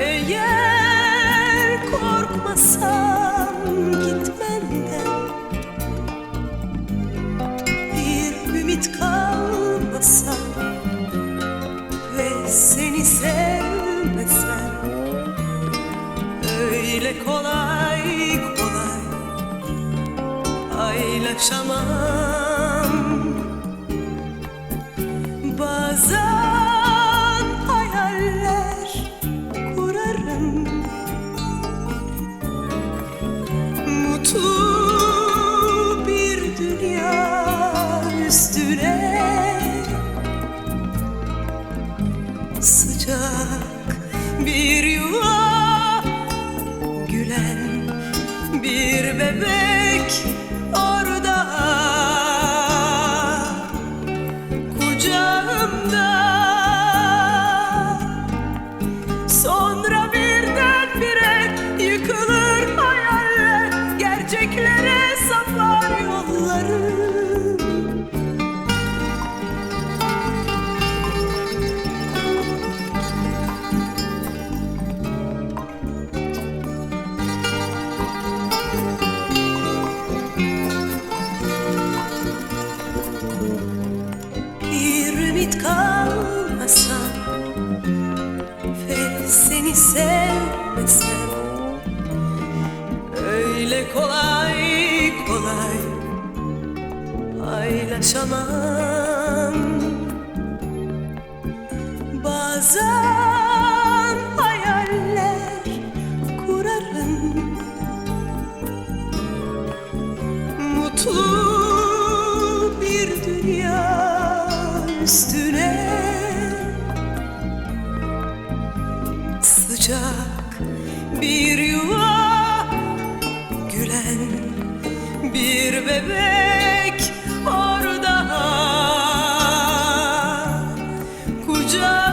Eğer korkmasam gitmenden Bir ümit kalmasa Ve seni sevmesem. Öyle kolay kolay paylaşamam. Bazen Mutlu bir dünya üstüne. Sıcak bir yuva gülen bir bebek gerçeklere sapar paylaşamam bazen hayaller kurarım. Mutlu bir dünya üstüne. Sıcak bir yuva gülen bir bebek just